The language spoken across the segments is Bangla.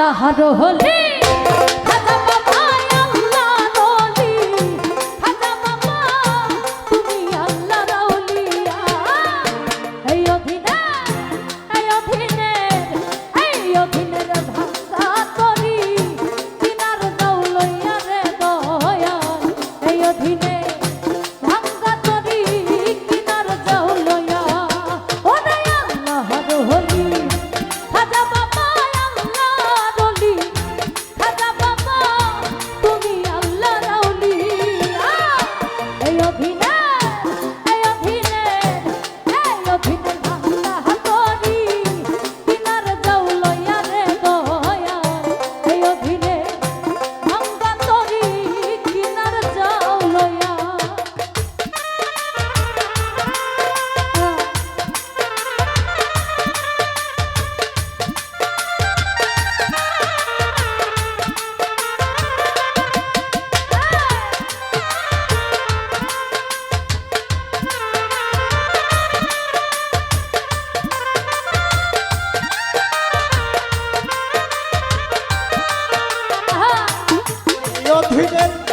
আল্লাহর হলে We did.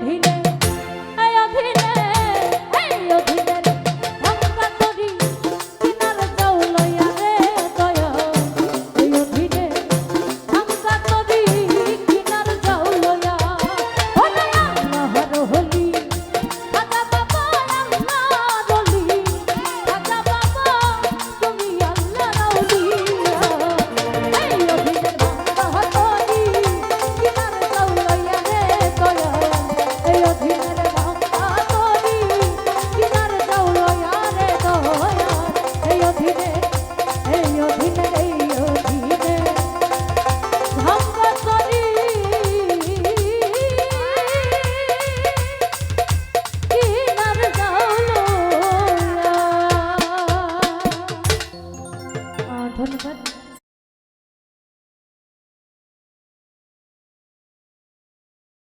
He.